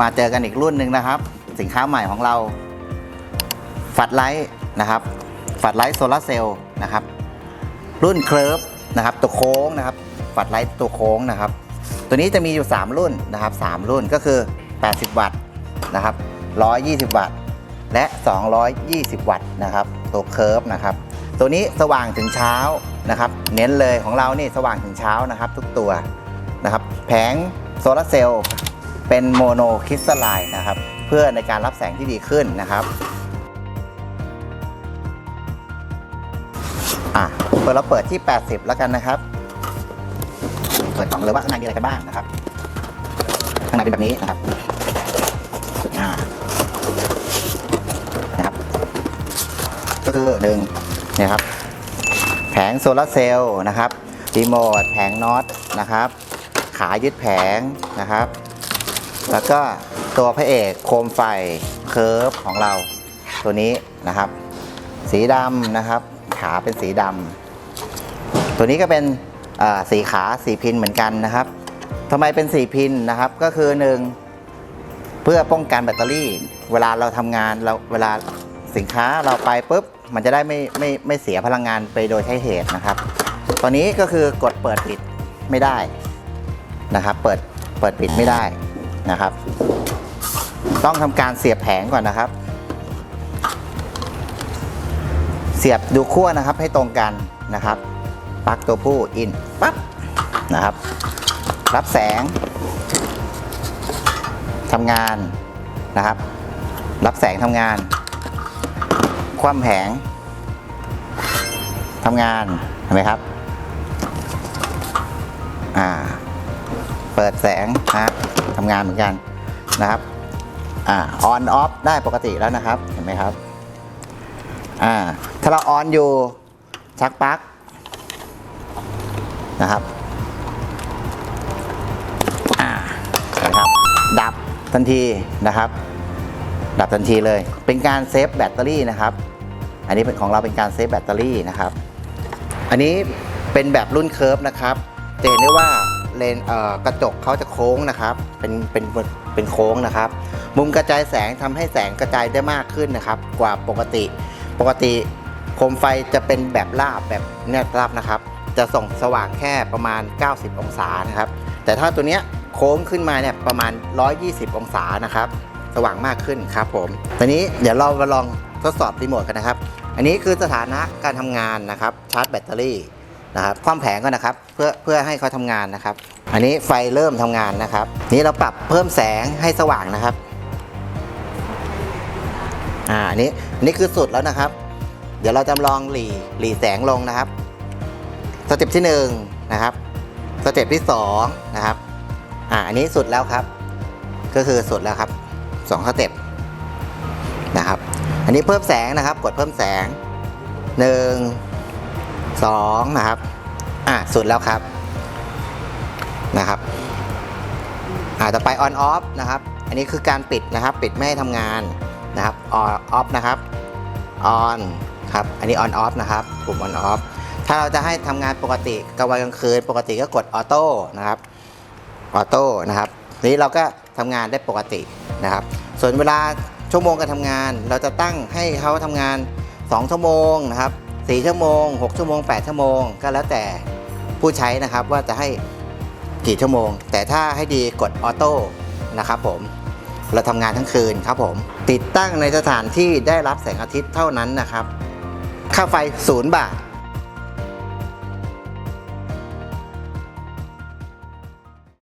มาเจอกันอีกรุ่นหนึ่งนะครับ สินค้าใหม่ของเรา ฝัดไลท์นะครับ ฝัดไลท์โซลาเซลล์นะครับ รุ่นเคลิร์ฟนะครับ ตัวโค้งนะครับ ฝัดไลท์ตัวโค้งนะครับ ตัวนี้จะมีอยู่ 3 รุ่นนะครับ 3 รุ่นก็คือ 80 วัตต์นะครับ 120 วัตต์ และ 220 วัตต์นะครับ ตัวเคิร์ฟนะครับ ตัวนี้สว่างถึงเช้านะครับ เน้นเลยของเรานี่สว่างถึงเช้านะครับ ทุกตัวนะครับ แผงโซลาร์เซลล์ เป็นโมโนคริสตัลไลน์นะครับ เพื่อในการรับแสงที่ดีขึ้นนะครับอะเปิดเราเปิดที่ 80 แล้วกันนะครับ เปิดกล่องเลยว่าข้างในมีอะไรกันบ้างนะครับ ข้างในเป็นแบบนี้นะครับอ่านะครับ ก็คือหนึ่งเนี่ยครับ แผงโซลาร์เซลล์นะครับรีโมทแผงน็อตนะครับ ขายึดแผงนะครับ แล้วก็ตัวพระเอกโคมไฟเคิร์ฟของเรา ตัวนี้นะครับ สีดำนะครับ ขาเป็นสีดำตัวนี้ก็เป็นสีขาสีพินเหมือนกันนะครับทำไมเป็นสีพินนะครับก็คือหนึ่งเพื่อป้องกันแบตเตอรี่ เวลาเราทำงานเราเวลาสินค้าเราไปปุ๊บมันจะได้ไม่ไม่ไม่เสียพลังงานไปโดยใช้เหตุนะครับ ตอนนี้ก็คือกดเปิดปิดไม่ได้นะครับ เปิดเปิดปิดไม่ได้ นะครับ ต้องทำการเสียบแผงก่อนนะครับ เสียบดูขั้วนะครับให้ตรงกันนะครับปลั๊กตัวผู้อินปั๊บนะครับ รับแสงทำงานนะครับ รับแสงทำงาน คว่ำแผงทำงานเห็นไหมครับอ่าเปิดแสงนะ ทำงานเหมือนกันนะครับอ่าออนออฟได้ปกติแล้วนะครับเห็นไหมครับอ่าถ้าเราออนอยู่ชักปลั๊กนะครับอ่านะครับดับทันทีนะครับ ดับทันทีเลย เป็นการเซฟแบตเตอรี่นะครับ อันนี้เป็นของเราเป็นการเซฟแบตเตอรี่นะครับ อันนี้เป็นแบบรุ่นเคิร์ฟนะครับ จะเห็นได้ว่า เลนเกระจกเขาจะโค้งนะครับ เป็นเป็นเป็นโค้งนะครับ มุมกระจายแสงทำให้แสงกระจายได้มากขึ้นนะครับ กว่าปกติ ปกติโคมไฟจะเป็นแบบราบแบบเนี่ยราบนะครับ จะส่องสว่างแค่ประมาณ 90 องศานะครับ แต่ถ้าตัวเนี้ยโค้งขึ้นมาเนี่ยประมาณ 120 องศานะครับ สว่างมากขึ้นครับผมตอนนี้เดี๋ยวเรามาลองทดสอบรีโมทกันนะครับ อันนี้คือสถานะการทำงานนะครับชาร์จแบตเตอรี่ นะครับความแผงก่อนนะครับ เพื่อเพื่อให้เขาทำงานนะครับ อันนี้ไฟเริ่มทำงานนะครับ นี่เราปรับเพิ่มแสงให้สว่างนะครับอ่าอันนี้อันนี้คือสุดแล้วนะครับ เดี๋ยวเราจำลองหลีหลีแสงลงนะครับสเต็ปที่หนึ่งนะครับสเต็ปที่สองนะครับอ่าอันนี้สุดแล้วครับ ก็คือสุดแล้วครับสองสเต็ปนะครับ อันนี้เพิ่มแสงนะครับ กดเพิ่มแสงห นึ่งสองนะครับอ่าสุดแล้วครับนะครับอ่าต่อไป on off นะครับ อันนี้คือการปิดนะครับ ปิดไม่ให้ทำงานนะครับ on off นะครับ on ครับ อันนี้ on off นะครับ ปุ่ม on off ถ้าเราจะให้ทำงานปกติกลางวันกลางคืน ปกติก็กดออโต้นะครับออโต้นะครับนี้เราก็ทำงานได้ปกตินะครับ ส่วนเวลาชั่วโมงการทำงาน เราจะตั้งให้เขาทำงาน 2 ชั่วโมงนะครับ 4ชั่วโมง 6 ชั่วโมง 8 ชั่วโมง ก็แล้วแต่ผู้ใช้นะครับว่าจะให้กี่ชั่วโมง แต่ถ้าให้ดีกดออโต้นะครับผมเราทำงานทั้งคืนครับผมติดตั้งในสถานที่ได้รับแสงอาทิตย์เท่านั้นนะครับ ค่าไฟศูนย์บาท